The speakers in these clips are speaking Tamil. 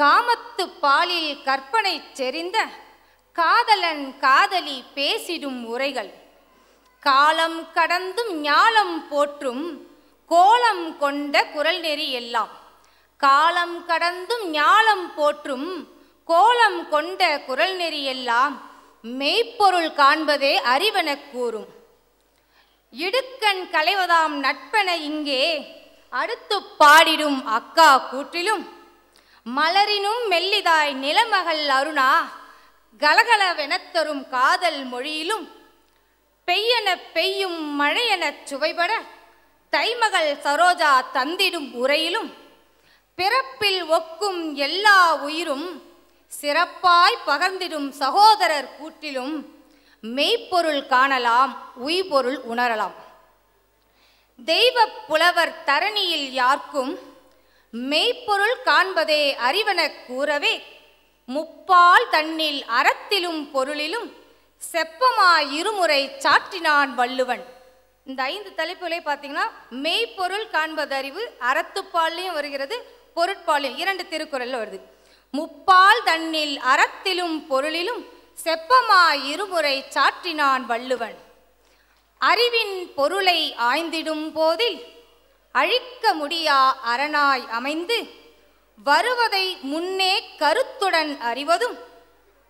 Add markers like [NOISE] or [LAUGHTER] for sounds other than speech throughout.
காமத்து பாலில் கற்பனை செறிந்த காதலன் காதலி பேசிடும் உரைகள். காலம் கடந்தும் ஞாலம் போற்றும் கோலம் கொண்ட குரல் நெறி எல்லாம். காலம் கடந்தும் ஞாலம் போற்றும் கோலம் கொண்ட குரல் நெறி எல்லாம் மெய்ப்பொருள் காண்பதே அறிவெனக் கூறும். இடுக்கண் களைவதாம் நட்பென இங்கே அடுத்து பாடிடும் அக்கா கூற்றிலும் மலரினும் மெல்லிதாய் நிலமகள் அருணா கலகலவெனத் தரும் காதல் மொழியிலும் பெய்யென பெய்யும் மழையெனச் சுவைபட தைமகள் சரோஜா தந்திடும் உரையிலும் பிறப்பில் ஒக்கும் எல்லா உயிரும் சிறப்பாய் பகர்ந்திடும் சகோதரர் கூட்டிலும் மெய்ப்பொருள் காணலாம் உய்பொருள் உணரலாம். தெய்வப் புலவர் தரணியில் யார்க்கும் மெய்ப்பொருள் காண்பதே அறிவன கூறவே முப்பால் தன்னில் அறத்திலும் பொருளிலும் செப்பமாய் இருமுறை சாற்றினான் வள்ளுவன். இந்த ஐந்து தலைப்புகளை பார்த்தீங்கன்னா மெய்ப்பொருள் காண்பதறிவு அறத்துப்பாலையும் வருகிறது பொருட்பாலையும் இரண்டு திருக்குறள் வருது. முப்பால் தன்னில் அறத்திலும் பொருளிலும் செப்பமாய் இருமுறை சாற்றினான் வள்ளுவன். அறிவின் பொருளை ஆய்ந்திடும் போதில் அழிக்க முடியா அரணாய் அமைந்து வருவதை முன்னே கருத்துடன் அறிவதும்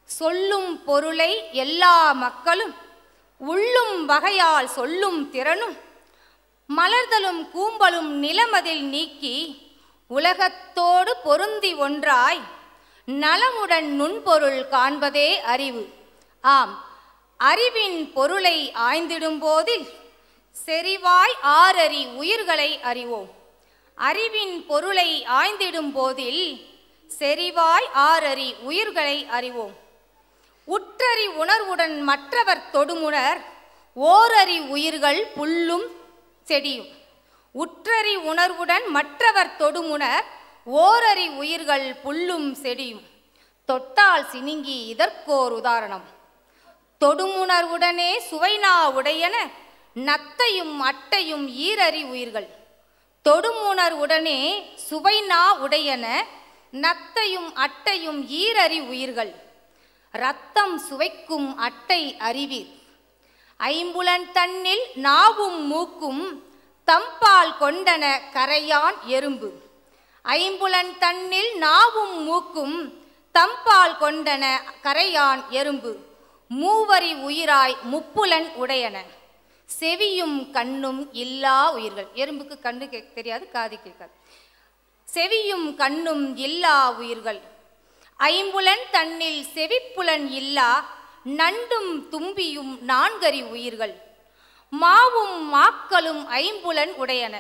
சொல்லும் பொருளை எல்லா மக்களும் உள்ளும் வகையால் சொல்லும் திறனும் மலர்தலும் கூம்பலும் நிலமதில் நீக்கி உலகத்தோடு பொருந்தி ஒன்றாய் நலமுடன் நுண்பொருள் காண்பதே அறிவு. ஆம் அறிவின் பொருளை ஆய்ந்திடும் போதில் செறிவாய் ஆறறி உயிர்களை அறிவோம். அறிவின் பொருளை ஆய்ந்திடும் போதில் செறிவாய் ஆறறி உயிர்களை அறிவோம். உற்றறி உணர்வுடன் மற்றவர் தொடுமுனர் ஓரறி உயிர்கள் புல்லும் செடியும். உற்றறி உணர்வுடன் மற்றவர் தொடுமுனர் ஓரறி உயிர்கள் புல்லும் செடியும். தொட்டால் சினுங்கி இதற்கோர் உதாரணம். தொடுமுணர்வுடனே சுவைனா உடையன நத்தையும் அட்டையும் ஈரறி உயிர்கள். தொடுமுணர்வுடனே சுவைநா உடையன நத்தையும் அட்டையும் ஈரறி உயிர்கள். ரத்தம் சுவைக்கும் அட்டை அறிவீர். ஐம்புலன் தன்னில் நாவும் மூக்கும் தம்பால் கொண்டன கரையான் எறும்பு. ஐம்புலன் தன்னில் நாவும் மூக்கும் தம்பால் கொண்டன கரையான் எறும்பு. மூவரி உயிராய் முப்புலன் உடையன. செவியும் கண்ணும் இல்லா உயிர்கள். எறும்புக்கு கண்ணு கே தெரியாது காது கேட்காது. செவியும் கண்ணும் இல்லா உயிர்கள். ஐம்புலன் தன்னில் செவிப்புலன் இல்லா நண்டும் தும்பியும் நான்கறி உயிர்கள். மாவும் மாக்களும் ஐம்புலன் உடையன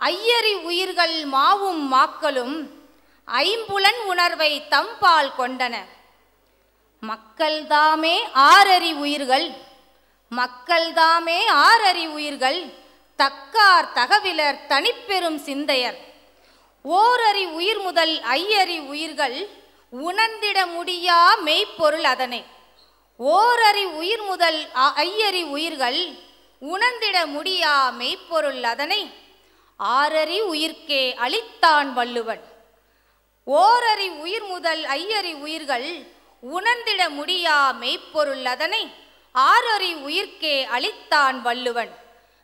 ஐயரி உயிர்கள் மாவும் மாக்களும் ஐம்புலன் உணர்வை தம்பால் கொண்டன மக்கள் தாமே ஆறறி உயிர்கள். மக்கள் தாமே ஆறறி உயிர்கள் தக்கார் தகவிலர் தனிப்பெரும் சிந்தையர். ஓரறி உயிர் முதல் ஐயறி உயிர்கள் உணர்ந்திட முடியா மெய்ப்பொருள் அதனை. ஓரறி உயிர் முதல் அ- ஐயறி உயிர்கள் உணர்ந்திட முடியா மெய்ப்பொருள் அதனை. ஆறறி உயிர்க்கே அளித்தான் வள்ளுவன். ஓரறி உயிர் முதல் ஐயறி உயிர்கள் உணர்ந்திட முடியா மெய்ப்பொருள் அதனை. ஆறறி உயிர்க்கே அளித்தான் வள்ளுவன்.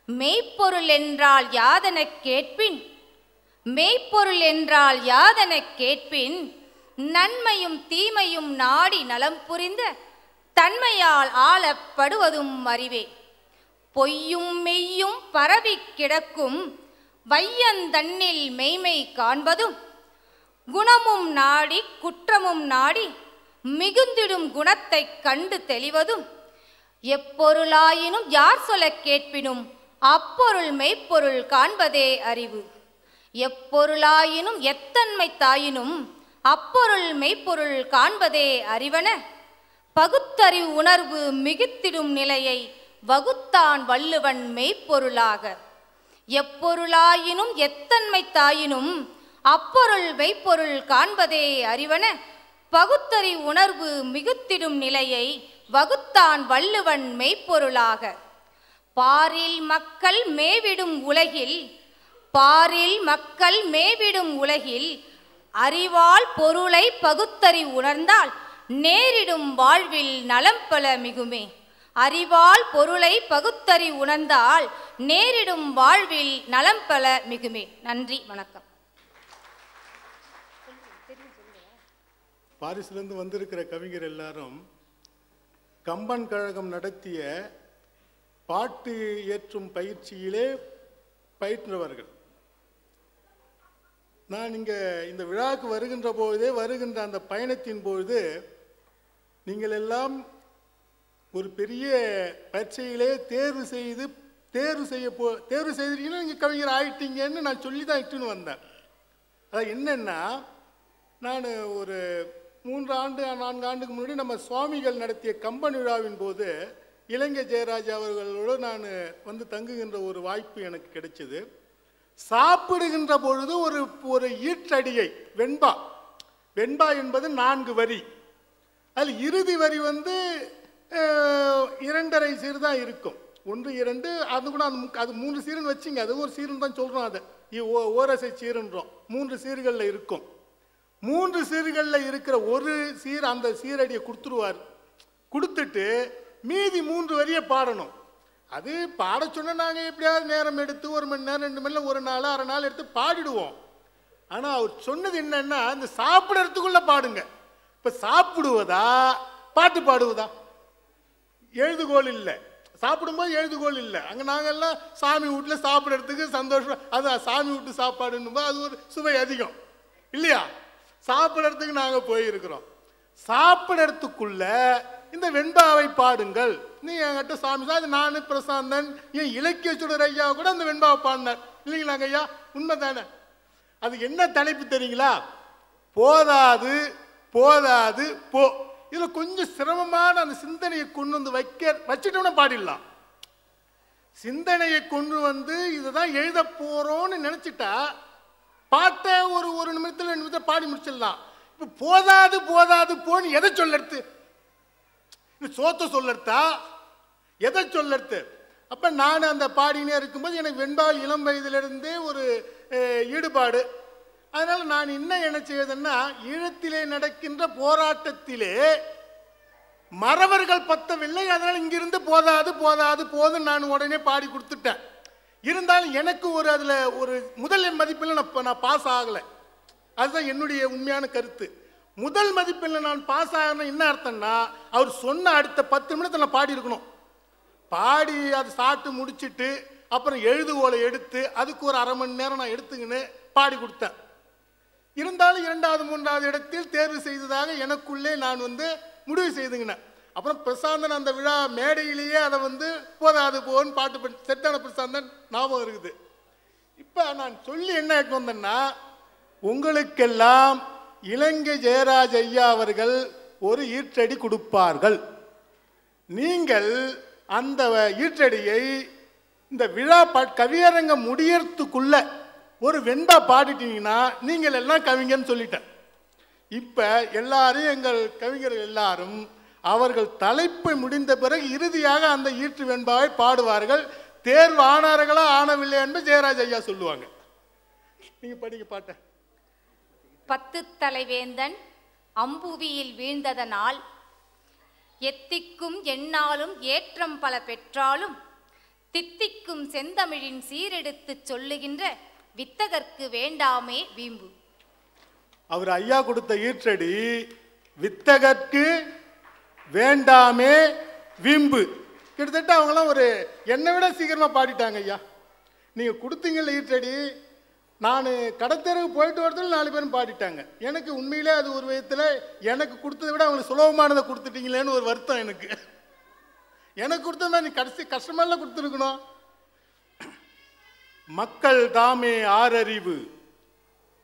மெய்ப்பொருள் என்றால் யாதன கேட்பின்? மெய்ப்பொருள் என்றால் யாதன கேட்பின்? நன்மையும் தீமையும் நாடி நலம் புரிந்த தன்மையால் ஆளப்படுவதும் அறிவே. பொய்யும் மெய்யும் பரவி கிடக்கும் வையந்தன்னில் மெய்மை காண்பதும் குணமும் நாடி குற்றமும் நாடி மிகுந்திடும் குணத்தைக் கண்டு தெளிவதும் எப்பொருளாயினும் யார் சொல்லக் கேட்பினும் அப்பொருள் மெய்ப்பொருள் காண்பதே அறிவு. எப்பொருளாயினும் எத்தன்மை தாயினும் அப்பொருள் மெய்ப்பொருள் காண்பதே அறிவன? பகுத்தறிவு உணர்வு மிகுத்திடும் நிலையை வகுத்தான் வள்ளுவன் மெய்ப்பொருளாக. எப்பொருளாயினும் எத்தன்மை தாயினும் அப்பொருள் மெய்ப்பொருள் காண்பதே அறிவன? பகுத்தறி உணர்வு மிகுத்திடும் நிலையை வகுத்தான் வள்ளுவன் மெய்ப்பொருளாக. பாரில் மக்கள் மேவிடும் உலகில் பாரில் மக்கள் மேவிடும் உலகில் அறிவால் பொருளை பகுத்தறி உணர்ந்தால் நேரிடும் வாழ்வில் நலம் பல மிகுமே. அறிவால் பொருளை பகுத்தறி உணர்ந்தால் நேரிடும் வாழ்வில் நலம் பல மிகுமே. நன்றி வணக்கம். பாரிஸ்லேருந்து வந்திருக்கிற கவிஞர் எல்லாரும் கம்பன் கழகம் நடத்திய பாட்டு ஏற்றும் பயிற்சியிலே பயின்றவர்கள். நான் இங்கே இந்த விழாவுக்கு வருகின்ற பொழுதே வருகின்ற அந்த பயணத்தின் பொழுது நீங்கள் எல்லாம் ஒரு பெரிய பரீட்சையிலே தேர்வு செய்து தேர்வு செய்ய போ தேர்வு செய்திருக்கீங்கன்னா நீங்கள் கவிஞர் ஆயிட்டீங்கன்னு நான் சொல்லி தான் இட்டுன்னு வந்தேன். அது என்னென்னா நான் ஒரு மூன்று ஆண்டு நான்கு ஆண்டுக்கு முன்னாடி நம்ம சுவாமிகள் நடத்திய கம்பன் விழாவின் போது இலங்கை ஜெயராஜ் அவர்களோடு நான் வந்து தங்குகின்ற ஒரு வாய்ப்பு எனக்கு கிடைச்சது. சாப்பிடுகின்ற பொழுது ஒரு ஒரு ஈற்றடியை வெண்பா. வெண்பா என்பது நான்கு வரி. அதில் இறுதி வரி வந்து இரண்டரை சீர் தான் இருக்கும். ஒன்று இரண்டு அது கூட அது அது மூன்று சீருன்னு வச்சுங்க. அது ஒரு சீருன்னு தான் சொல்கிறோம் அதை. ஓ- ஓரசை சீருன்றோம். மூன்று சீர்களில் இருக்கும். மூன்று சீர்களில் இருக்கிற ஒரு சீர் அந்த சீரடியை கொடுத்துருவார். கொடுத்துட்டு மீதி மூன்று வரியை பாடணும். அது பாட சொன்னால் நாங்கள் எப்படியாவது நேரம் எடுத்து ஒரு மணி நேரம் ரெண்டு மணி நேரம் ஒரு நாள் அரை நாள் எடுத்து பாடிடுவோம். ஆனால் அவர் சொன்னது என்னன்னா இந்த சாப்பிட்றதுக்குள்ளே பாடுங்க. இப்போ சாப்பிடுவதா? பாட்டு பாடுவதா? எழுதுகோல் இல்லை. சாப்பிடும்போது எழுதுகோல் இல்லை. அங்கே நாங்கள்லாம் சாமி வீட்டில் சாப்பிட்றதுக்கு சந்தோஷம். அது சாமி வீட்டு சாப்பாடுன்னும் போது அது ஒரு சுவை அதிகம். இல்லையா? சாப்பிட்றதுக்கு நாங்கள் போயிருக்கிறோம். சாப்பிட்றதுக்குள்ள இந்த வெண்பாவை பாடுங்கள். நீ என்கிட்ட சாமி சார் அது நான் பிரசாந்தன். என் இலக்கிய சுடர் ஐயா கூட அந்த வெண்பாவை பாடினார். இல்லைங்களாங்க ஐயா? உண்மை தானே அது என்ன தலைப்பு தெரியுங்களா? போதாது போதாது போ. இதில் கொஞ்சம் சிரமமான அந்த சிந்தனையை கொண்டு வந்து வைக்க வச்சுட்டோம்னா பாடிடலாம். சிந்தனையை கொண்டு வந்து இதுதான் எழுத போகிறோன்னு நினச்சிட்டா பாட்டை ஒரு ஒரு நிமிடத்தில் ரெண்டு நிமிடத்தில் பாடி முடிச்சிடலாம். இப்போ போதாது போதாது போன்னு எதை சொல்லறது இந்த சோத்த சொல்லறதா எதை சொல்லறது அப்போ நான் அந்த பாடினே இருக்கும்போது எனக்கு வெண்பால் இளம் வயதிலிருந்தே ஒரு ஈடுபாடு. அதனால் நான் என்ன என்ன செய்வதுன்னா ஈழத்திலே நடக்கின்ற போராட்டத்திலே மறவர்கள் பத்தவில்லை அதனால் இங்கிருந்து போதாது போதாது போதும் நான் உடனே பாடி கொடுத்துட்டேன். இருந்தாலும் எனக்கு ஒரு அதில் ஒரு முதல் மதிப்பில் நான் இப்போ நான் பாஸ் ஆகலை. அதுதான் என்னுடைய உண்மையான கருத்து. முதல் மதிப்பெண்ணில் நான் பாஸ் ஆகணும் என்ன அர்த்தம்னா அவர் சொன்ன அடுத்த பத்து நிமிடத்தில் நான் பாடி இருக்கணும். பாடி அதை சாப்பிட்டு முடிச்சிட்டு அப்புறம் எழுதுகோலை எடுத்து அதுக்கு ஒரு அரை மணி நேரம் நான் எடுத்துக்கின்னு பாடி கொடுத்தேன். இருந்தாலும் இரண்டாவது மூன்றாவது இடத்தில் தேர்வு செய்ததாக எனக்குள்ளே நான் வந்து முடிவு செய்துங்கினேன் அப்புறம் பிரசாந்தன் அந்த விழா மேடையிலேயே அதை வந்து போதாது போன்னு பாட்டு பண்ணி செத்தான பிரசாந்தன் ஞாபகம் இருக்குது. இப்போ நான் சொல்லி என்ன எடுத்து வந்தேன்னா உங்களுக்கெல்லாம் இலங்கை ஜெயராஜ் ஐயா அவர்கள் ஒரு ஈற்றடி கொடுப்பார்கள். நீங்கள் அந்த ஈற்றடியை இந்த விழா பா கவியரங்கம் முடியறதுக்குள்ள ஒரு வெண்பா பாடிட்டீங்கன்னா நீங்கள் எல்லாம் கவிஞன்னு சொல்லிட்டேன். இப்போ எல்லாரும் எங்கள் கவிஞர்கள் எல்லாரும் அவர்கள் தலைப்பு முடிந்த பிறகு இறுதியாக அந்த ஈற்று வெண்பாவை பாடுவார்கள். தேர்வு ஆனார்களா ஆனவில்லை என்று ஜெயராஜ் ஐயா சொல்லுவாங்க. நீங்க படிங்க பாட்ட. பத்து தலைவேந்தன் அம்புவியில் வீழ்ந்ததனால் எத்திக்கும் எந்நாளும் ஏற்றம் பல பெற்றாலும் தித்திக்கும் செந்தமிழின் சீரெடுத்துச் சொல்லுகின்ற வித்தகர்க்கு வேண்டாமே வீம்பு. அவர் ஐயா கொடுத்த ஈற்றடி வித்தகர்க்கு வேண்டாமே வீம்பு. கிட்டத்தட்ட அவங்களாம் ஒரு என்னை விட சீக்கிரமாக பாடிட்டாங்க ஐயா. நீங்கள் கொடுத்தீங்கல்ல ஈட்டடி நான் கடத்தெருவு போயிட்டு வரதுல நாலு பேரும் பாடிட்டாங்க. எனக்கு உண்மையிலே அது ஒரு விதத்தில் எனக்கு கொடுத்ததை விட அவங்களுக்கு சுலபமானதை கொடுத்துட்டீங்களேன்னு ஒரு வருத்தம் எனக்கு. எனக்கு கொடுத்த மாதிரி நீ கடைசி கஷ்டமெல்லாம் கொடுத்துருக்கணும். மக்கள் தாமே ஆறறிவு.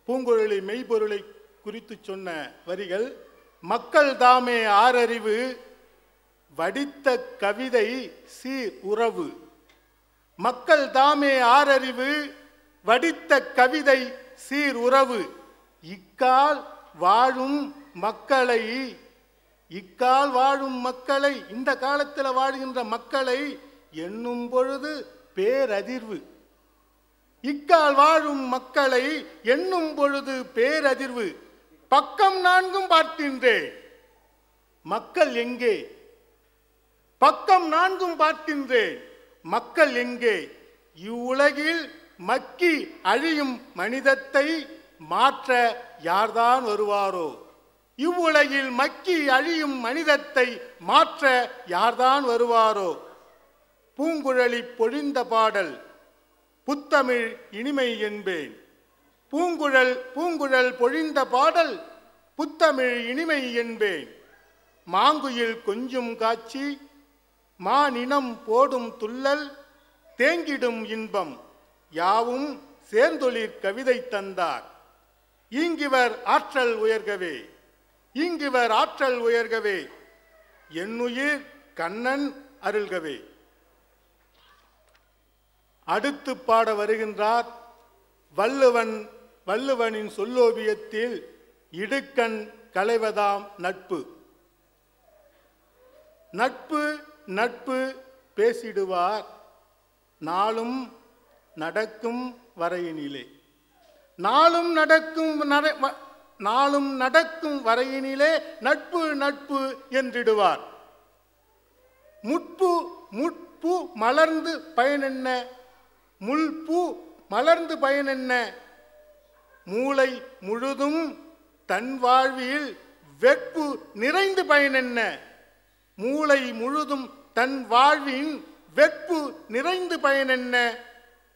பூங்குழலி மெய்ப்பொருளை குறித்து சொன்ன வரிகள் மக்கள் தாமே ஆறறிவு வடித்த கவிதை சீர் உறவு. மக்கள் தாமே ஆறறிவு வடித்த கவிதை சீர் உறவு. இக்கால் வாழும் மக்களை இக்கால் வாழும் மக்களை இந்த காலத்தில் வாழுகின்ற மக்களை எண்ணும் பொழுது பேரதிர்வு. இக்கால் வாழும் மக்களை எண்ணும் பொழுது பேரதிர்வு. பக்கம் நான்கும் பார்க்கின்றேன் மக்கள் எங்கே? பக்கம் நான்கும் பார்க்கின்றேன் மக்கள் எங்கே? இவ்வுலகில் மக்கி அழியும் மனிதத்தை மாற்ற யார்தான் வருவாரோ? இவ்வுலகில் மக்கி அழியும் மனிதத்தை மாற்ற யார்தான் வருவாரோ? பூங்குழலி பொழிந்த பாடல் புத்தமிழ் இனிமை என்பேன். பூங்குழல் பூங்குழல் பொழிந்த பாடல் புத்தமிழ் இனிமை என்பேன். மாங்குயில் கொஞ்சும் காட்சி மானினம் போடும் துள்ளல் தேங்கிடும் இன்பம் யாவும் சேர்ந்தொழிற் கவிதை தந்தார். இங்கிவர் ஆற்றல் உயர்கவே இங்கிவர் ஆற்றல் உயர்கவே என்னுயிர் கண்ணன் அருள்கவே. அடுத்து பாட வருகின்றார் வள்ளுவன் வள்ளுவனின் சொல்லோவியத்தில் இடுக்கண் களைவதாம் நட்பு. நட்பு நட்பு பேசிடுவார் நாளும் நடக்கும் வரையினிலே. நாளும் நடக்கும் நட- வ- நாளும் நடக்கும் வரையினிலே நட்பு நட்பு என்றிடுவார். முட்பு முட்பு மலர்ந்து பயனென்ன? முள்பூ மலர்ந்து பயனென்ன? மூளை முழுதும் தன் வாழ்வில் வெட்பு நிறைந்து பயனென்ன? மூளை முழுதும் தன் வாழ்வின் வெட்பு நிறைந்து பயனென்ன?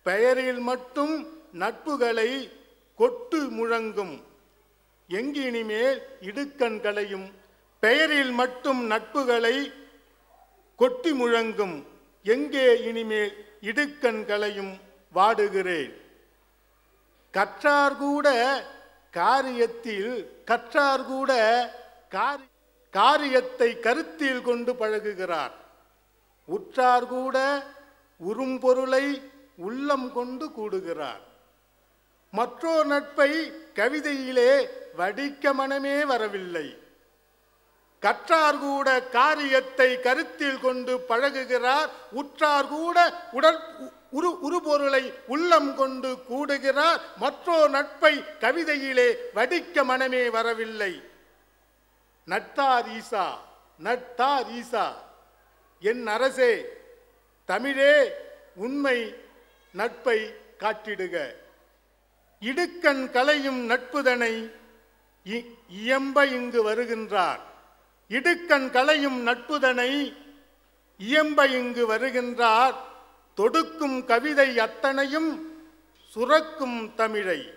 பெயரில் மட்டும் நட்புகளை கொட்டு முழங்கும். எங்கினிமேல் இடுக்கண்களையும் பெயரில் மட்டும் நட்புகளை கொட்டி முழங்கும். எங்கே இனிமேல் இடுக்கண்களையும் வாடுகிறேன்? கற்றார் கூட காரியத்தில் கற்றார் கூட காரி- காரியத்தை கருத்தில் கொண்டு பழகுகிறார். உற்றார் கூட உரும்பொருளை உள்ளம் கொண்டு கூடுகிறார். மற்றோர் நட்பை கவிதையிலே வடிக்க மனமே வரவில்லை. கற்றார் கூட காரியத்தை கருத்தில் கொண்டு பழகுகிறார். உற்றார் கூட உடற் உரு உருபொருளை உள்ளம் கொண்டு கூடுகிறார். மற்றோர் நட்பை கவிதையிலே வடிக்க மனமே வரவில்லை. நட்டார் ஈசா நட்டார் ஈசா. என் அரசே தமிழே உண்மை நட்பை காட்டிடுக. இடுக்கண் கலையும் நட்புதனை இ- இயம்ப இங்கு வருகின்றார். இடுக்கண் கலையும் நட்புதனை இயம்ப இங்கு வருகின்றார். தொடுக்கும் கவிதை அத்தனையும் சுரக்கும் தமிழை.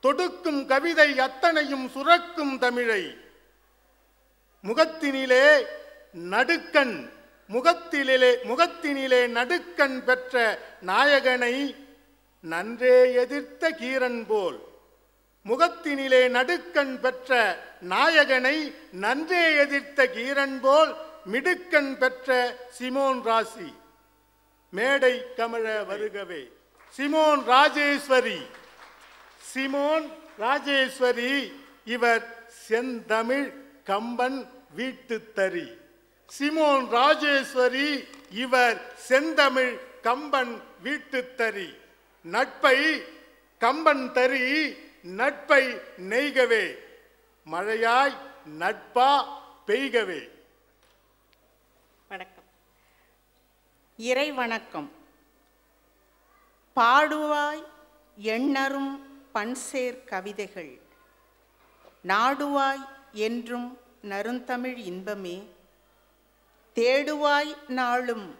தொடுக்கும் கவிதை அத்தனையும் சுரக்கும் தமிழை. முகத்தினிலே நடுக்கண் முகத்திலே முகத்தினிலே நடுக்கண் பெற்ற நாயகனை நன்றே எதிர்த்த கீரன் போல். முகத்தினிலே நடுக்கண் பெற்ற நாயகனை நன்றே எதிர்த்த கீரன் போல் மிடுக்கண் பெற்ற சிமோன் ராசி. மேடை கமழ வருகவே. சிமோன் ராஜேஸ்வரி. சிமோன் ராஜேஸ்வரி இவர் செந்தமிழ் கம்பன் வீட்டுத்தறி. சிமோன் ராஜேஸ்வரி இவர் செந்தமிழ் கம்பன் வீட்டுத்தறி. நட்பை கம்பன் தறி நட்பை நெய்கவே. மழையாய் நட்பா பெய்கவே வணக்கம் இறை வணக்கம் பாடுவாய் எண்ணரும் பண்சேர் கவிதைகள். நாடுவாய் என்றும் நருந்தமிழ் இன்பமே. தேடுவாய் நாளும்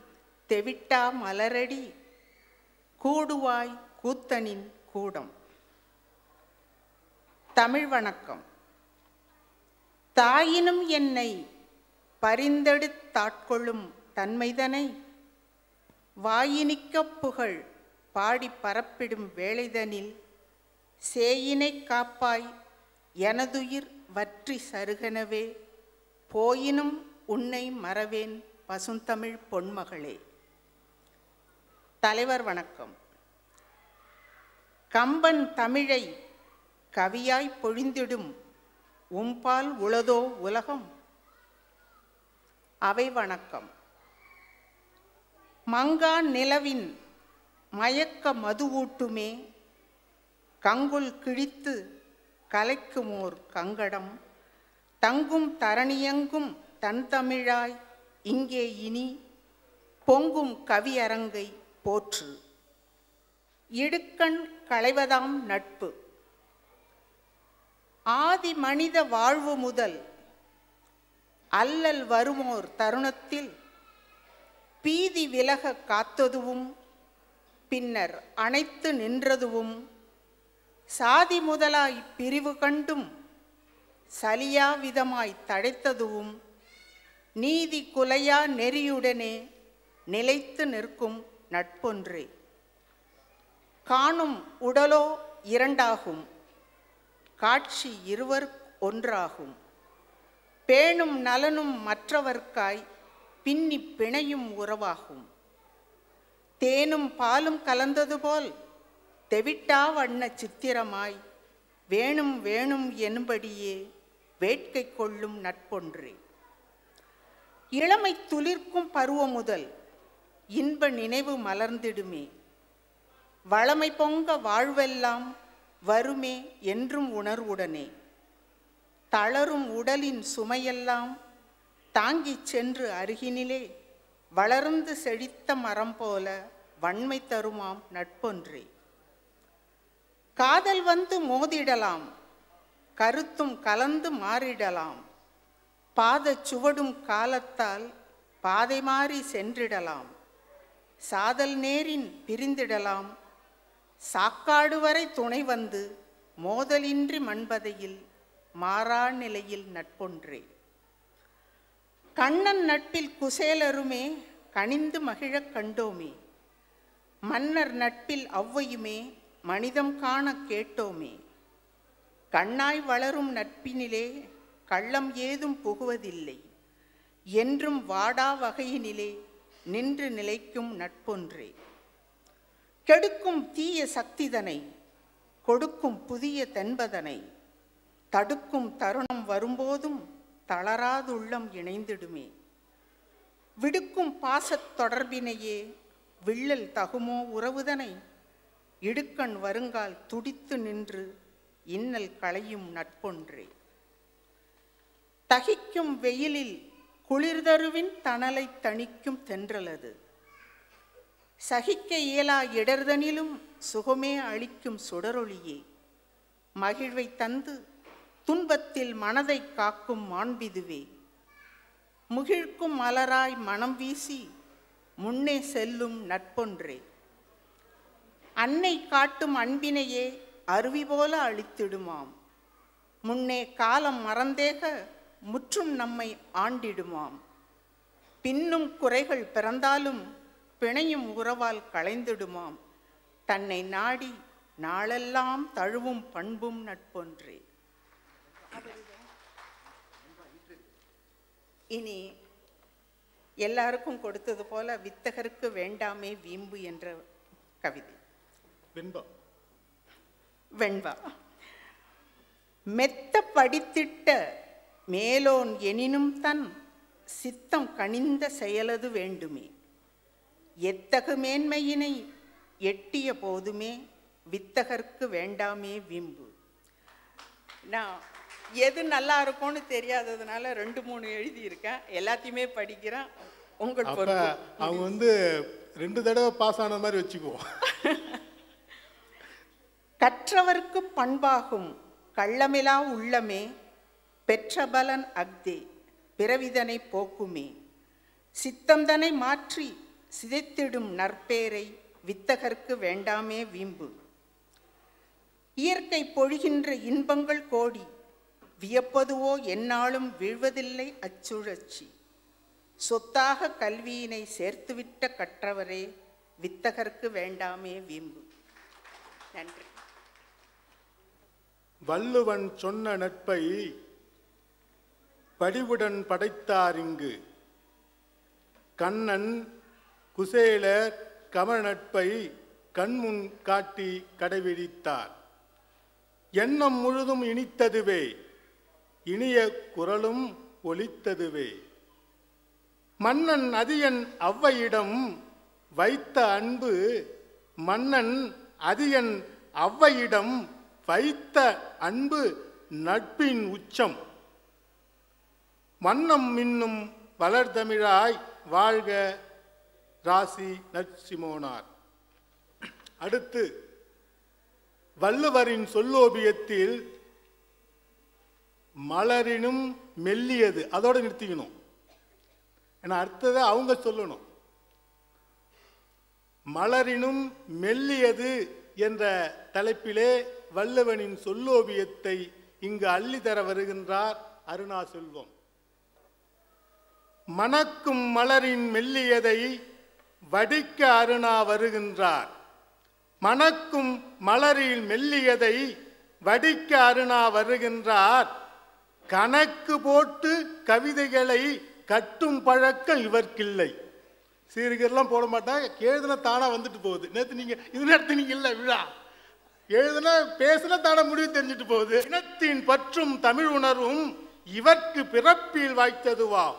தெவிட்டா மலரடி. கூடுவாய் கூத்தனின் கூடம். தமிழ் வணக்கம். தாயினும் என்னை பரிந்தெடுத்தாட்கொள்ளும் தன்மைதனை வாயினிக்கப் புகழ் பாடி பரப்பிடும் வேளைதனில் சேயினை காப்பாய் எனதுயிர் வற்றி சருகனவே போயினும் உன்னை மறவேன் பசுந்தமிழ் பொன்மகளே. தலைவர் வணக்கம். கம்பன் தமிழை கவியாய் பொழிந்திடும் உம்பால் உளதோ உலகம். அவை வணக்கம். மங்கா நிலவின் மயக்க மதுவூட்டுமே கங்குல் கிழித்து கலைக்குமோர் கங்கடம். தங்கும் தரணியங்கும் தன் தமிழாய் இங்கே இனி பொங்கும் கவியரங்கை போற்று. இடுக்கண் களைவதாம் நட்பு. ஆதி மனித வாழ்வு முதல் அல்லல் வருமோர் தருணத்தில் பீதி விலக காத்ததுவும் பின்னர் அணைத்து நின்றதுவும் சாதி முதலாய் பிரிவு கண்டும் சலியா விதமாய் தழைத்ததுவும் நீதி குலையா நெறியுடனே நிலைத்து நிற்கும் நட்பொன்றே. காணும் உடலோ இரண்டாகும் காட்சி இருவர் ஒன்றாகும். பேணும் நலனும் மற்றவர்க்காய் பின்னி பிணையும் உறவாகும். தேனும் பாலும் கலந்தது போல் தெவிட்டா வண்ண சித்திரமாய் வேணும் வேணும் என்படியே வேட்கை கொள்ளும் நட்பொன்றே. இளமை துளிர்க்கும் பருவ முதல் இன்ப நினைவு மலர்ந்திடுமே. வளமை பொங்க வாழ்வெல்லாம் வருமே என்றும் உணர்வுடனே. தளரும் உடலின் சுமையெல்லாம் தாங்கிச் சென்று அருகினிலே வளர்ந்து செழித்த மரம் போல வன்மை தருமாம் நட்பொன்றே. காதல் வந்து மோதிடலாம் கருத்தும் கலந்து மாறிடலாம் பாதச் சுவடும் காலத்தால் பாதை மாறி சென்றிடலாம் சாதல் நேரின் பிரிந்திடலாம் சாக்காடு வரை துணை வந்து மோதலின்றி மண்பதையில் மாறா நிலையில் நட்பொன்றே. கண்ணன் நட்பில் குசேலருமே கனிந்து மகிழக் கண்டோமே. மன்னர் நட்பில் அவ்வையுமே மனிதம் காண கேட்டோமே. கண்ணாய் வளரும் நட்பினிலே கள்ளம் ஏதும் புகுவதில்லை. என்றும் வாடா வகையினிலே நின்று நிலைக்கும் நட்பொன்றே. கெடுக்கும் தீய சக்திதனை கொடுக்கும் புதிய தென்பதனை தடுக்கும் தருணம் வரும்போதும் தளராதுள்ளம் இணைந்திடுமே. விடுக்கும் பாசத் தொடர்பினையே விள்ளல் தகுமோ உறவுதனை? இடுக்கண் வருங்கால் துடித்து நின்று இன்னல் களையும் நட்பொன்றே. தகிக்கும் வெயிலில் குளிர்தருவின் தணலை தணிக்கும் தென்றலது. சகிக்க இயலா இடர்தனிலும் சுகமே அளிக்கும் சுடரொளியே. மகிழ்வை தந்து துன்பத்தில் மனதை காக்கும் மாண்பிதுவே. முகிழ்க்கும் மலராய் மனம் வீசி முன்னே செல்லும் நட்பொன்றே. அன்னை காட்டும் அன்பினையே அருவி போல அழித்திடுமாம். முன்னே காலம் மறந்தேக முற்றும் நம்மை ஆண்டிடுமாம். பின்னும் குறைகள் பிறந்தாலும் பிணையும் உறவால் களைந்திடுமாம். தன்னை நாடி நாளெல்லாம் தழுவும் பண்பும் நட்பொன்றே. இனி எல்லாருக்கும் கொடுத்தது போல வித்தகருக்கு வேண்டாமே வீம்பு என்ற கவிதை. வெண்பா. வெண்பா. மெத்த படித்திட்ட மேலோன் எனினும் தன் சித்தம் கனிந்த செயலது வேண்டுமே. எத்தகு மேன்மையினை எட்டிய போதுமே வித்தகர்க்கு வேண்டாமே விம்பு. நான் எது நல்லா இருக்கும்னு தெரியாததுனால ரெண்டு மூணு எழுதியிருக்கேன். எல்லாத்தையுமே படிக்கிறேன். உங்கள் அப்ப பொறுப்பு. அவங்க வந்து ரெண்டு தடவை பாஸ் ஆன மாதிரி வச்சுக்குவோம். [LAUGHS] கற்றவர்க்கு பண்பாகும். கள்ளமிலா உள்ளமே. பெற்ற பலன் அக்தே பிறவிதனை போக்குமே. சித்தந்தனை மாற்றி சிதைத்திடும் நற்பேரை வித்தகர்க்கு வேண்டாமே வீம்பு. இயற்கை பொழிகின்ற இன்பங்கள் கோடி. வியப்பதுவோ என்னாலும் வீழ்வதில்லை அச்சுழற்சி. சொத்தாக கல்வியினை சேர்த்துவிட்ட கற்றவரே வித்தகர்க்கு வேண்டாமே வீம்பு. நன்றி. வள்ளுவன் சொன்ன நட்பை படிவுடன் படைத்தார் இங்கு. கண்ணன் குசேலர் கமல நட்பை கண்முன் காட்டி கடைபிடித்தார். எண்ணம் முழுதும் இனித்ததுவே. இனிய குரலும் ஒலித்ததுவே. மன்னன் அதியன் அவ்வையிடம் வைத்த அன்பு மன்னன் அதியன் ஔவையிடம் வைத்த அன்பு நட்பின் உச்சம். மன்னம் மின்னும் வளர்தமிழாய் வாழ்க ராசி நற்சிமோனார் அடுத்து வள்ளுவரின் சொல்லோபியத்தில் மலரினும் மெல்லியது. அதோட நிறுத்திக்கணும். ஏன்னா அடுத்ததை அவங்க சொல்லணும். மலரினும் மெல்லியது என்ற தலைப்பிலே வல்லவனின் சொல்லோவியத்தை இங்கு அள்ளி தர வருகின்றார் அருணா செல்வம் மணக்கும் மலரின் மெல்லியதை வடிக்க அருணா வருகின்றார். மணக்கும் மலரில் மெல்லியதை வடிக்க அருணா வருகின்றார் கணக்கு போட்டு கவிதைகளை கட்டும் பழக்கம் இவர்க்கில்லை. சீர்கெல்லாம் போட மாட்டாங்க. எழுதுனா தானா வந்துட்டு போகுது. நேற்று நீங்க இது நேரத்து இல்லை விழா. எழுதுனா பேசுனா தானே முடிவு தெரிஞ்சுட்டு போகுது. இனத்தின் பற்றும் தமிழ் உணர்வும் இவர்க்கு பிறப்பில் வாய்த்ததுவா?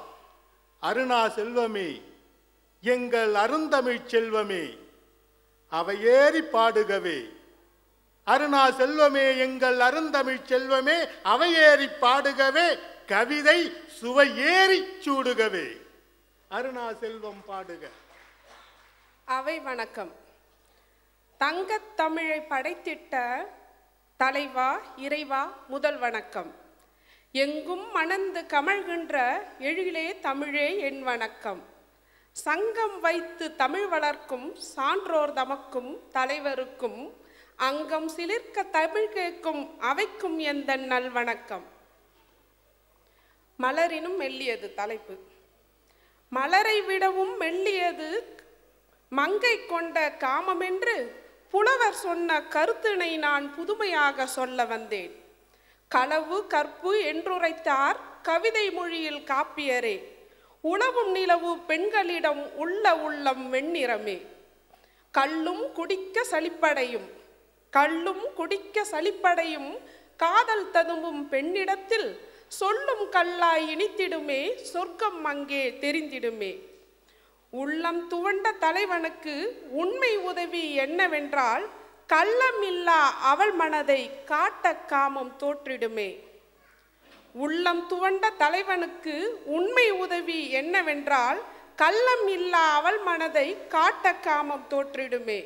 அருணா செல்வமே எங்கள் அருந்தமிழ் செல்வமே அவையேறி பாடுகவே. அருணா செல்வமே எங்கள் அருந்தமிழ் செல்வமே அவையேறி பாடுகவே கவிதை சுவையேறி சூடுகவே. அருணா செல்வம் பாடுக. அவை வணக்கம். தங்கத் தமிழை படைத்திட்ட தலைவா இறைவா முதல் வணக்கம். எங்கும் மணந்து கமழ்கின்ற எழிலே தமிழே என் வணக்கம். சங்கம் வைத்து தமிழ் வளர்க்கும் சான்றோர் தமக்கும் தலைவருக்கும் அங்கம் சிலிர்க்க தமிழ் கேட்கும் அவைக்கும் எந்த நல்வணக்கம் மலரினும் மெல்லியது தலைப்பு. மலரை விடவும் மெல்லியது மங்கை கொண்ட காமமென்று புலவர் சொன்ன கருத்தினை நான் புதுமையாக சொல்ல வந்தேன். களவு கற்பு என்றுரைத்தார் கவிதை மொழியில் காப்பியரே. உணவும் நிலவு பெண்களிடம் உள்ள உள்ளம் வெண்ணிறமே. கல்லும் குடிக்க சலிப்படையும் கள்ளும் குடிக்க சலிப்படையும் காதல் ததும்பும் பெண்ணிடத்தில் சொல்லும் கல்லாய் இனித்திடுமே சொர்க்கம் அங்கே தெரிந்திடுமே. உள்ளம் துவண்ட தலைவனுக்கு உண்மை உதவி என்னவென்றால் கள்ளம் இல்லா அவள் மனதை காட்ட காமம் தோற்றிடுமே. உள்ளம் துவண்ட தலைவனுக்கு உண்மை உதவி என்னவென்றால் கள்ளம் இல்லா அவள் மனதை காட்ட காமம் தோற்றிடுமே.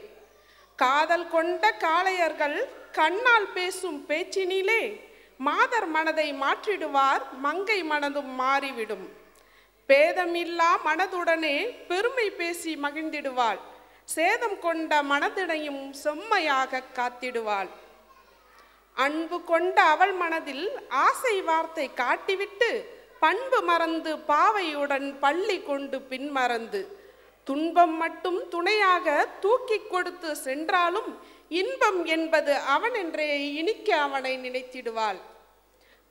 காதல் கொண்ட காளையர்கள் கண்ணால் பேசும் பேச்சினிலே மாதர் மனதை மாற்றிடுவார் மங்கை மனதும் மாறிவிடும். பேதமில்லா மனதுடனே பெருமை பேசி மகிழ்ந்திடுவாள். சேதம் கொண்ட மனதினையும் செம்மையாக காத்திடுவாள். அன்பு கொண்ட அவள் மனதில் ஆசை வார்த்தை காட்டிவிட்டு பண்பு மறந்து பாவையுடன் பள்ளி கொண்டு பின்மறந்து துன்பம் மட்டும் துணையாக தூக்கி கொடுத்து சென்றாலும் இன்பம் என்பது அவனென்றே இனிக்க அவனை நினைத்திடுவாள்.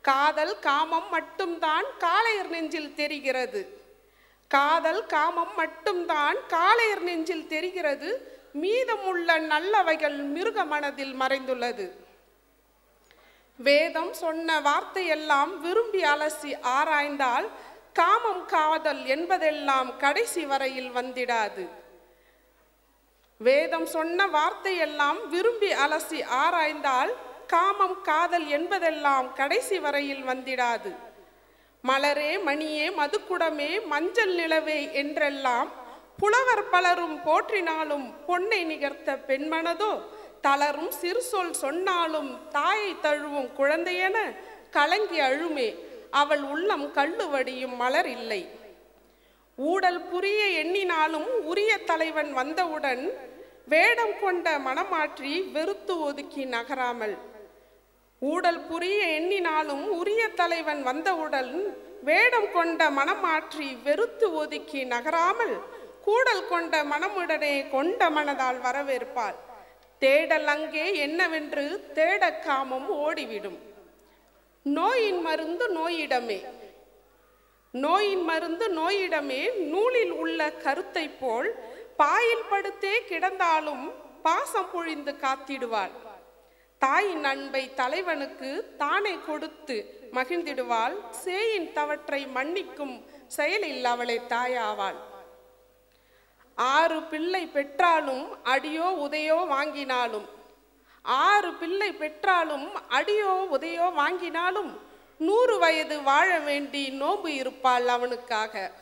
காதல் காமம் மட்டும்தான் காளையர் நெஞ்சில் தெரிகிறது. காதல் காமம் மட்டும்தான் காளையர் நெஞ்சில் தெரிகிறது. மீதமுள்ள நல்லவைகள் மிருக மனதில் மறைந்துள்ளது. வேதம் சொன்ன வார்த்தையெல்லாம் விரும்பி அலசி ஆராய்ந்தால் காமம் காதல் என்பதெல்லாம் கடைசி வரையில் வந்திடாது. வேதம் சொன்ன வார்த்தையெல்லாம் விரும்பி அலசி ஆராய்ந்தால் காமம் காதல் என்பதெல்லாம் கடைசி வரையில் வந்திடாது. மலரே மணியே மதுக்குடமே மஞ்சள் நிலவே என்றெல்லாம் புலவர் பலரும் போற்றினாலும் பொன்னை நிகர்த்த பெண்மனதோ? தளரும் சிறு சொல் சொன்னாலும் தாயை தழுவும் குழந்தையென கலங்கி அழுமே அவள் உள்ளம் கள்ளுவடியும் மலர் இல்லை. ஊடல் புரிய எண்ணினாலும் உரிய தலைவன் வந்தவுடன் வேடம் கொண்ட மனமாற்றி வெறுத்து ஒதுக்கி நகராமல். ஊடல் புரிய எண்ணினாலும் உரிய தலைவன் வந்தவுடன் வேடம் கொண்ட மனமாற்றி வெறுத்து ஒதுக்கி நகராமல் கூடல் கொண்ட மனமுடனே கொண்ட மனதால் வரவேற்பார் தேடல் அங்கே என்னவென்று தேட காமம் ஓடிவிடும். நோயின் மருந்து நோயிடமே. நோயின் மருந்து நோயிடமே. நூலில் உள்ள கருத்தை போல் பாயில் படுத்தே கிடந்தாலும் பாசம் பொழிந்து காத்திடுவாள். தாயின் அன்பை தலைவனுக்கு தானே கொடுத்து மகிழ்ந்திடுவாள். சேயின் தவற்றை மன்னிக்கும் செயலில் அவளை தாயாவாள். ஆறு பிள்ளை பெற்றாலும் அடியோ உதையோ வாங்கினாலும் ஆறு பிள்ளை பெற்றாலும் அடியோ உதையோ வாங்கினாலும் நூறு வயது வாழ வேண்டி நோம்பு இருப்பாள் அவனுக்காக.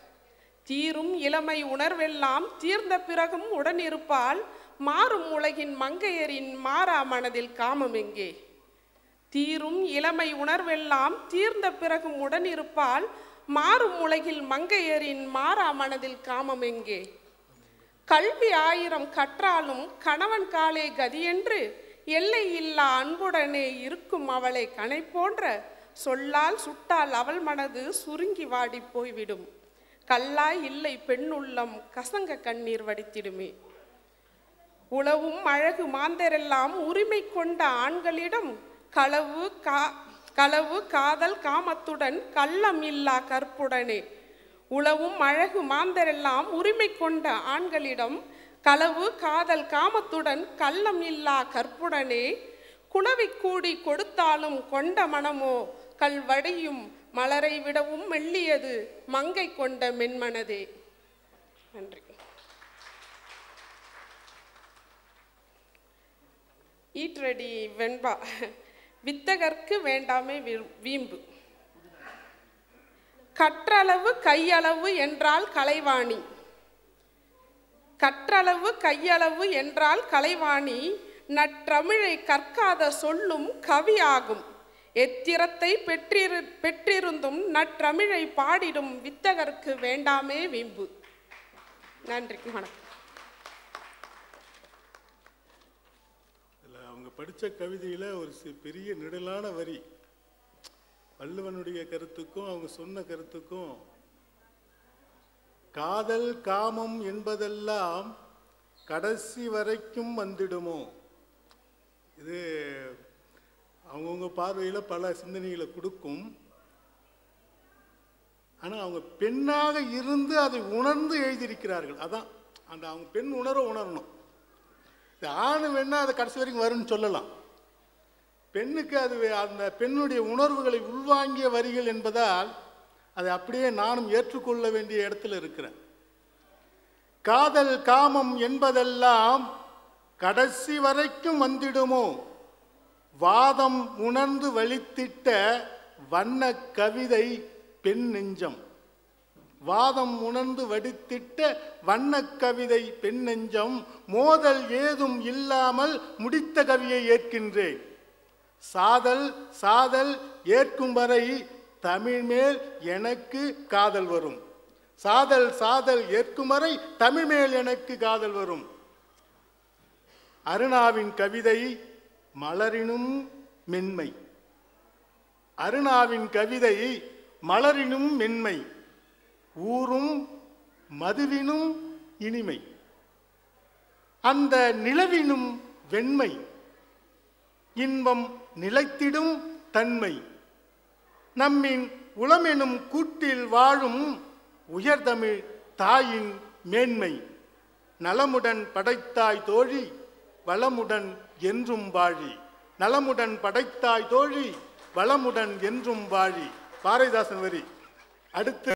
தீரும் இளமை உணர்வெல்லாம் தீர்ந்த பிறகும் உடனிருப்பாள். மாறும் உலகின் மங்கையரின் மாறா மனதில் காமம் எங்கே? தீரும் இளமை உணர்வெல்லாம் தீர்ந்த பிறகும் உடனிருப்பால் மாறும் உலகில் மங்கையரின் மாறா மனதில் காமம் எங்கே? கல்வி ஆயிரம் கற்றாலும் கணவன் காலே கதியென்று எல்லை இல்லா அன்புடனே இருக்கும் அவளை கனை போன்ற சொல்லால் சுட்டால் அவள் மனது சுருங்கி வாடி போய்விடும். கல்லாய் இல்லை பெண்ணுள்ளம் கசங்க கண்ணீர் வடித்திடுமே. உளவும் அழகு மாந்தரெல்லாம் உரிமை கொண்ட ஆண்களிடம் களவு கா களவு காதல் காமத்துடன் கள்ளம் இல்லா கற்புடனே. உளவும் அழகு மாந்தரெல்லாம் உரிமை கொண்ட ஆண்களிடம் களவு காதல் காமத்துடன் கள்ளம் இல்லா கற்புடனே குளவி கூடி கொடுத்தாலும் கொண்ட மனமோ கல்வடையும் மலரை விடவும் மெல்லியது மங்கை கொண்ட மென்மனதே. நன்றி. ஈட்ரடி வெண்பா. வித்தகர்க்கு வேண்டாமே வீம்பு. கற்றளவு கையளவு என்றால் கலைவாணி. கற்றளவு கையளவு என்றால் கலைவாணி நற்றமிழை கற்காத சொல்லும் கவியாகும். எத்திரத்தை பெற்றிரு பெற்றிருந்தும் நற்றமிழை பாடிடும் வித்தகர்க்கு வேண்டாமே வீம்பு. நன்றி வணக்கம். அவங்க படித்த கவிதையில் ஒரு பெரிய நெடலான வரி. வள்ளுவனுடைய கருத்துக்கும் அவங்க சொன்ன கருத்துக்கும் காதல் காமம் என்பதெல்லாம் கடைசி வரைக்கும் வந்துடுமோ? இது அவங்கவுங்க பார்வையில் பல சிந்தனைகளை கொடுக்கும். ஆனால் அவங்க பெண்ணாக இருந்து அதை உணர்ந்து எழுதியிருக்கிறார்கள். அதான் அந்த அவங்க பெண் உணர உணரணும். இந்த ஆண் வேணால் அதை கடைசி வரைக்கும் வரும்னு சொல்லலாம். பெண்ணுக்கு அது அந்த பெண்ணுடைய உணர்வுகளை உள்வாங்கிய வரிகள் என்பதால் அதை அப்படியே நானும் ஏற்றுக்கொள்ள வேண்டிய இடத்துல இருக்கிறேன். காதல் காமம் என்பதெல்லாம் கடைசி வரைக்கும் வந்திடுமோ? வாதம் உணர்ந்து வலித்திட்ட வண்ண கவிதை பெண் நெஞ்சம். வாதம் உணர்ந்து வடித்திட்ட வண்ண கவிதை பெண் நெஞ்சம் மோதல் ஏதும் இல்லாமல் முடித்த கவியை ஏற்கின்றேன். சாதல் சாதல் ஏற்கும் வரை தமிழ் மேல் எனக்கு காதல் வரும். சாதல் சாதல் ஏற்கும் வரை தமிழ் மேல் எனக்கு காதல் வரும். அருணாவின் கவிதை மலரினும் மென்மை. அருணாவின் கவிதை மலரினும் மென்மை. ஊரும் மதுவினும் இனிமை. அந்த நிலவினும் வெண்மை. இன்பம் நிலைத்திடும் தன்மை. நம்மின் உளமெனும் கூட்டில் வாழும் உயர்தமிழ் தாயின் மேன்மை. நலமுடன் படைத்தாய் தோழி வளமுடன் என்றும் வாழி. நலமுடன் படைத்தாய் தோழி வளமுடன் என்றும் வாழி. பாரதிதாசன் வரி. அடுத்து